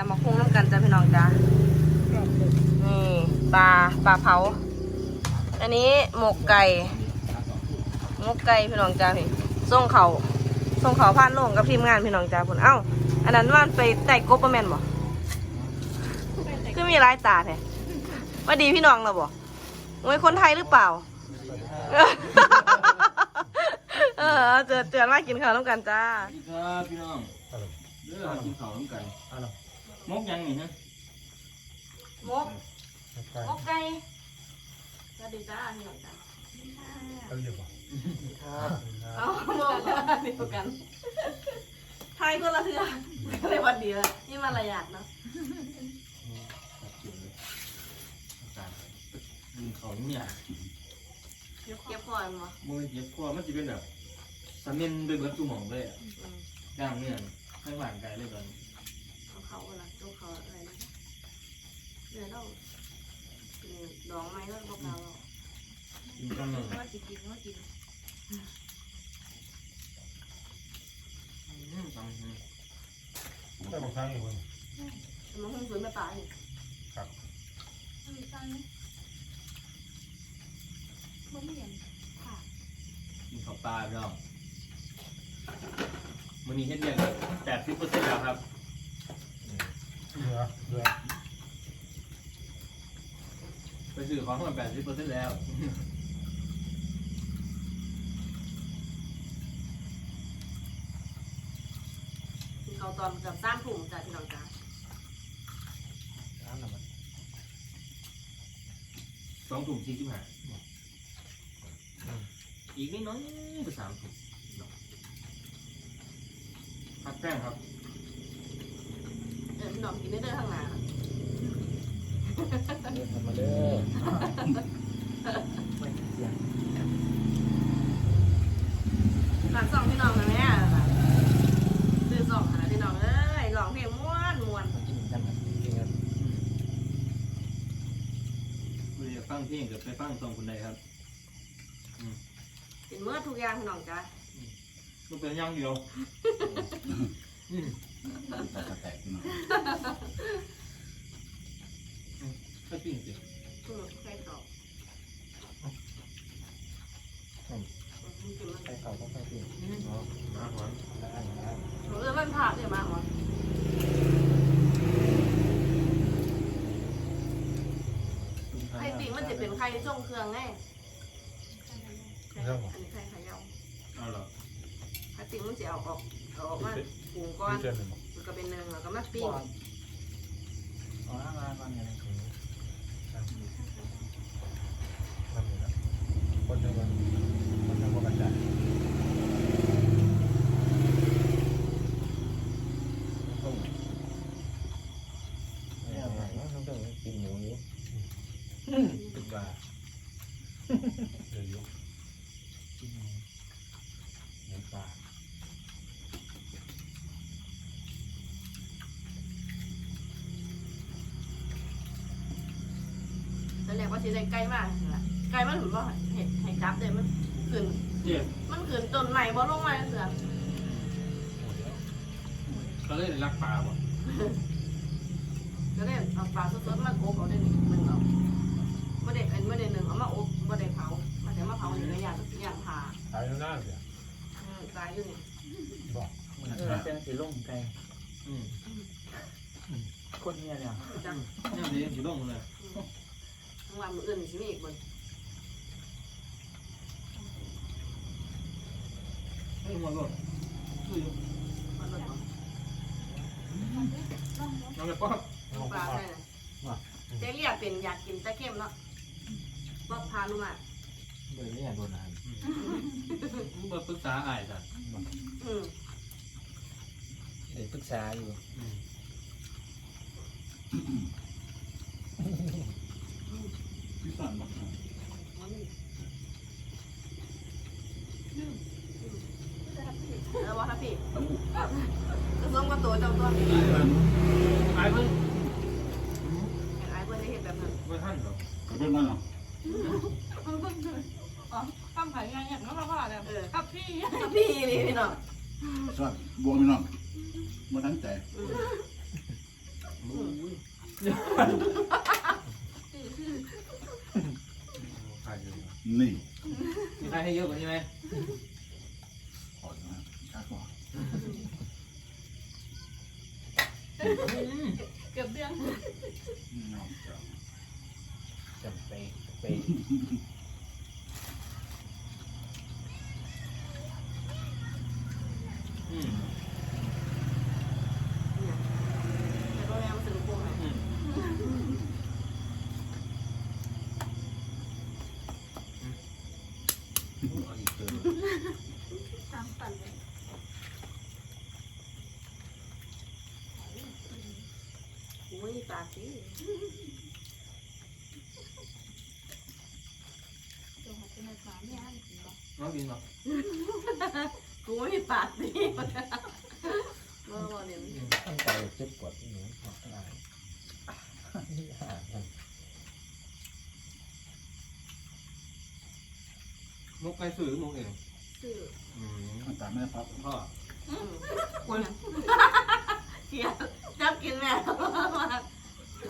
ตำมะพุงน้ำกันจ้ะพี่น้องจ้านี่ปลาปลาเผา อันนี้หมกไก่หมกไก่พี่น้องจ้าพี่ส่งเขาส่งเขาผ่านโลงกับทีมงานพี่น้องจ้าพุ่นเอ้า อันนั้นว่านไปไต่กบประแมนบ่คือมีหลายตาแท้ว่าดีพี่น้องเราบ่มวยคนไทยหรือเปล่า เออเจอเจอมากินข้าวน้ำกันจ้าสวัสดีครับพี่น้องเรื่องกินข้าวน้ำกัน มกยังนี่ฮะมกมกไก่สวัสดีจ้าพี่น้องจ้าเอาอยู่ป่ะเอาบอกว่าเดียวกันไทยคนละเทือก็เลยวันเดียวนี่มันระยะเนาะกินข้าวเนี่ยเก็บคอยมามือเจ็บคอมันจะเป็นแบบสามีนด้วยเบิร์ดตู้หมองเลยอะอืมย่างเนี่ยข้างหลังไกลเลยตอนนี้ เอาเขาอะไรตัวเขาอะไรนะเดี๋ยวเราเนี่ยดองไม้แล้วพวกเรากินกันหนึ่งว่าจะกินว่ากินอืมฟังอืมแต่บางครั้งอยู่คนมันคงสวยไม่ตายครับกินข้าวปลาพี่น้องมื้อนี้เฮ็ดเรียงแปดสิบเปอร์เซ็นต์แล้วครับ เรือเรือไปซื้อของมาแปดสิบเปอร์เซ็นต์แล้ว กินเขาตอนกับสร้างถุงจ้ะพี่น้องจ้าน้ำหนักมันสองถุงสี่สิบห้าอีกนิดน้อยก็สามถุงพักแป้งครับ เออพี่น้องกินได้เด้อข้างหน้าเดินมาเด้อฝากสองพี่น้องนะแม่ซื้อสองหาพี่น้องเอ้ยร้องเพลงม้วนม้วนกินกันกินกันคุณจะฟังเพลงกับไปฟังซองคุณใดครับเป็นเมื่อทุกอย่างพี่น้องจ้ามันเป็นอย่างเดียว อืมแตกขึ้นมาก็ปิ้งสิอืมใครเขาอืมกินมันใส่เขาต้องใส่กินอ๋อมาหวานแล้วอันนี้เออมันผ่าเดี๋ยวมาหรอไข่ปิ่งมันจะเป็นไข่ช่งเครื่องไงไข่อันนี้ไข่ไข่ยาวเอาเหรอไข่ปิ่งมันจะเอาออก เอาออกมาปรุงก้อนเดือหนึ่งมันก็เป็นเนื้อแล้วก็มาปิ้งอ๋อมาบ้านยังถึงมันอยู่นะคนเดียวกันคนเดียวกัน แล้วแรกว่าสิได้ไก่มากไก่มันเหมือนว่าเห็ดให้จับเลยมันขึ้นเจ็บมันขึ้นต้นใหม่บ่ลงมาเสือก็เลยรักปลาบ่ก็ได้เอาปลาสดๆมาโอบเอาได้หนึ่งหนึ่งเอาไม่ได้เป็นไม่ได้หนึ่งเอามาอบไม่ได้เผามาแต่มาเผาอยู่ในอย่างอย่างผ่าตายแล้วน่าเสียอืมตายอยู่นี่บอกเออเส้นสีลุ่มไกลอืมคนเนี่ยเนี่ยจังนี่ดีอยู่ลงเลยทั้ง วันมืออื่นสิมีอีกบนเฮ้ยมาก่อนช่วยดูมันเลยน้องเลยป๊อกเอาปลาใช่ไหมเจ๊เรียกเป็นอยากกินตะเข้มเนาะบอกพาลูกมาเบอร์นี่โดนอาหารมึงมาปรึกษาอ้ายจ้ะอืมเดี๋ยวปรึกษาอยู่ อืมแล้วว่าถ้าพี่ก็ส่งกับตัวเจ้าตัวอ้ายเพิ่งเห็นไอ้เพื่อนได้เห็นแบบนั้นไม่ทันหรอกเป็นมันเหรอตั้งขายงานอย่างนั้นเราก็อะไรเออกับพี่ถ้าพี่นี่พี่น้องชอบบวกไม่น้องมาทั้งใจ อืม ใครจะ นี่ มีใครให้เยอะกว่านี้ไหม ขอนะชัดกว่า เกือบเดือน น้องจัง จำ ไปไปอืมแต่โรงแรมสนุกพวกไหนอืมเอาอีกเติมตามปั่นเลยอุ้ยปากสิ เดี๋ยวหาเป็นในสามเนี่ยจริงปะ น้องกินเหรอกูไม่มีปากสิเมื่อวันนี้ขั้นตอนเจ็บปวดหนูหัวอะไรนี่หากันมุกไก่สื่อมุกเองสื่ออืมมันตามไม่ได้พับพ่อคนเกลียดจับกินแม่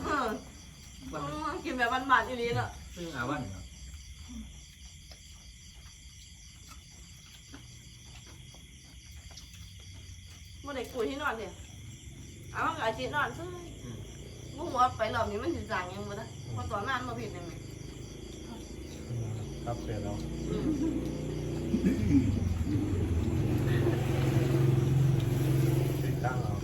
เออกินแบบบานๆอีนี้เนาะซึ่งอาวันครับ มื่อไหร่กุยที่นอนเนี่ยเอามันกับอาชีพนอนซึ่งมึงหัวไปรอบนี้มันสิจางยังบ่ได้เพราะตอนนั้นมาผิดยังไงครับเสร็จแล้วอืมติดตั้งเอา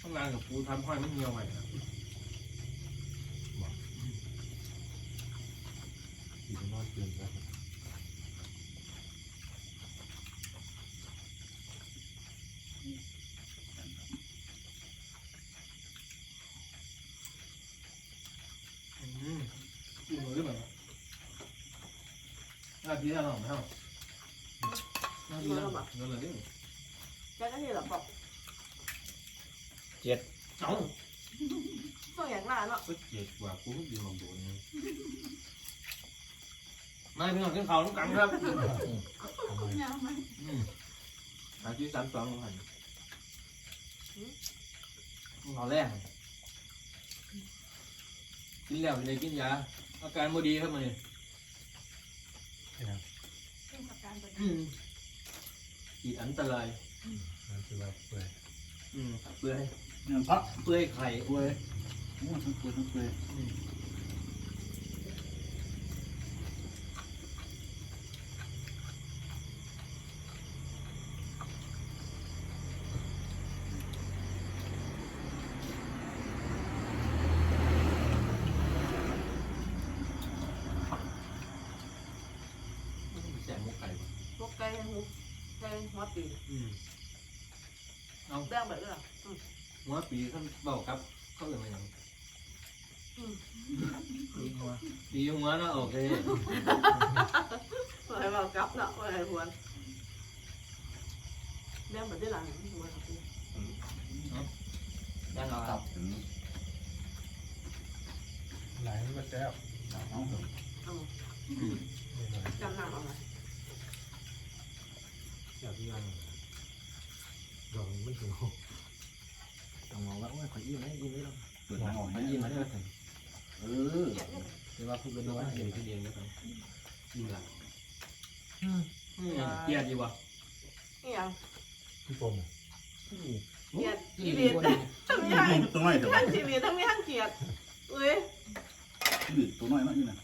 ทำงานกับปูทำห้อยไม่เหี่ยวไหวนะ อีกนอนเกินแล้ว อืมกินมือแบบห น้าที่เราหรอไม่เอาหน้าที่เราเงินเลยดิแค่ก็ที่เราบอกเจ็ดเอ้าต้องอย่างนั้นเนาะก็เจ็ดกว่ากูก็ดีมาโดนนายพี่น้องกินข้าวน้ำกันครับยาวไหมอืมอาชีพสามสองของหันข้าวแรกกินแล้วไม่ได้กินยาอาการบ่ดีครับมันนี่เรื่ องประกันตัวอืมขีดอันตรายมันคือว่าเปื่อยอืมเปื่อยเนี่ยพักเปื่อยไข่เปื่อยโอ้ทั้งเปื่อยทั้งเปื่อย อืมแจกมุกไก่ป่ะพวกไก่หูไก่หัวปีอืมแดงแบบนี้เหรออืมหัวปีเขาเบาครับ เขาเลยมาอย่างยิงหัวปีหัวเนาะโอเคอะไรมากับเนาะอะไรหัวแดงแบบนี้หลังหัวกับปียังเอาครับถึงไหลมันก็แซ่บเอาเอาเอาอืมนี่หน่อยจำหน้าเอาไหม อยากยังลองไม่ถึงหกต้องมองว่าโอ้ยขอยิ้มนะยิ้มไม่ลงเปิดทางออกขอให้ยิ้มมมามาได้ได้ไหมเออหรือว่าพูดกันดูดูว่าเห็เห็นที่เดียนนะครับกินหลังเกียดดีวะนี่ยังพี่ปมนี่เกียดนี่อีเดียกว่าทั้งยังตัวน้อยเถอะชีวิตทั้งมีทั้งเกียดเอ้ยตัวน้อยมากนี่นะ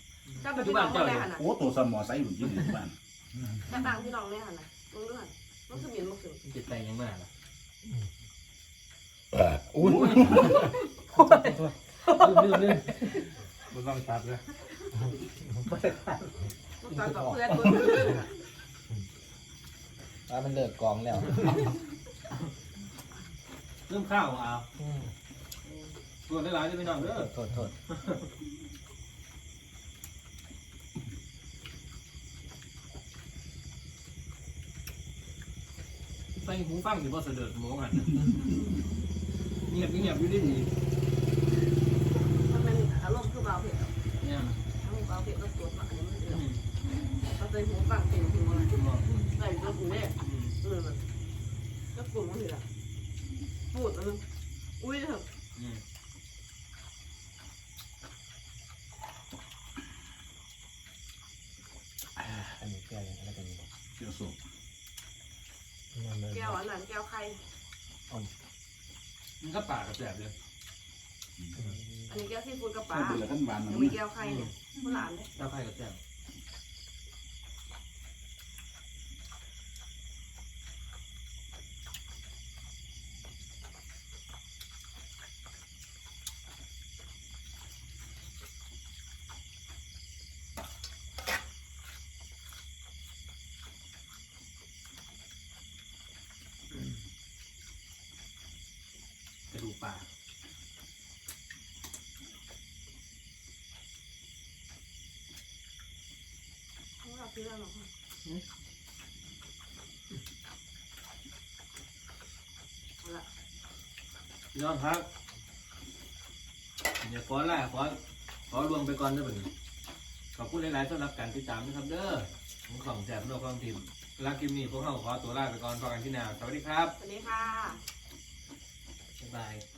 จำเป็นพี่น้องคนแรกหันะโอ้ตัวสมอไซส์อยู่ที่นี่บ้านจะต่างพี่น้องแรกหันน่ะ มึงดูหันมันคือเหมียนมันคือมันจะแต่งยังไงล่ะอุ้ยลืมลืมมันต้องตัดเลยมันตอนกับเพื่อนคนว่ามันเลิกกองแล้ว เริ่มข้าวอะส่วนได้หลายจะไปนอนเด้อโทษโทษ ใส่หูฟังอยู่บ่เสด็จหมูกันเงียบเงียบอยู่ดีดีมันเป็นอารมณ์คือเบาเผ็ดเนี่ยทั้งเบาเผ็ดก็ปวดมากอันนี้มันเดืออืดมเขาเคยหูฟังเต็มหูเลยบอกใส่ตัวหูเนี่ยอืมเออมันก็กลุ่มมันสิล่ะพูดมันอุ้ยเถอะ อืม อันนี้แก้ยังอะไรกันอยู่ เกี่ยวสุก นั่นเลยแก้วอันนั้นแก้วไข่มันก็ปากกระแสบเลยอันนี้แก้วซีฟู้ดกับปลาข้าวเบื่อกันหวานมันยังมีแก้วไข่เนี่ยมันหลานเลยเจ้าไข่กระแสบ เราซื้อแล้วหรอเอาละพี่น้องครับเดี๋ยวขอลาขอขอรวมไปก่อนเด้อบัดนี้ขอบคุณหลายๆสำหรับการติดตามนะครับเด้อผมของแจกโลกของทีมเวลาคลิปนี้พวกเราขอตัวลาไปก่อนพอกันที่หนาสวัสดีครับ สวัสดีค่ะบ๊ายบาย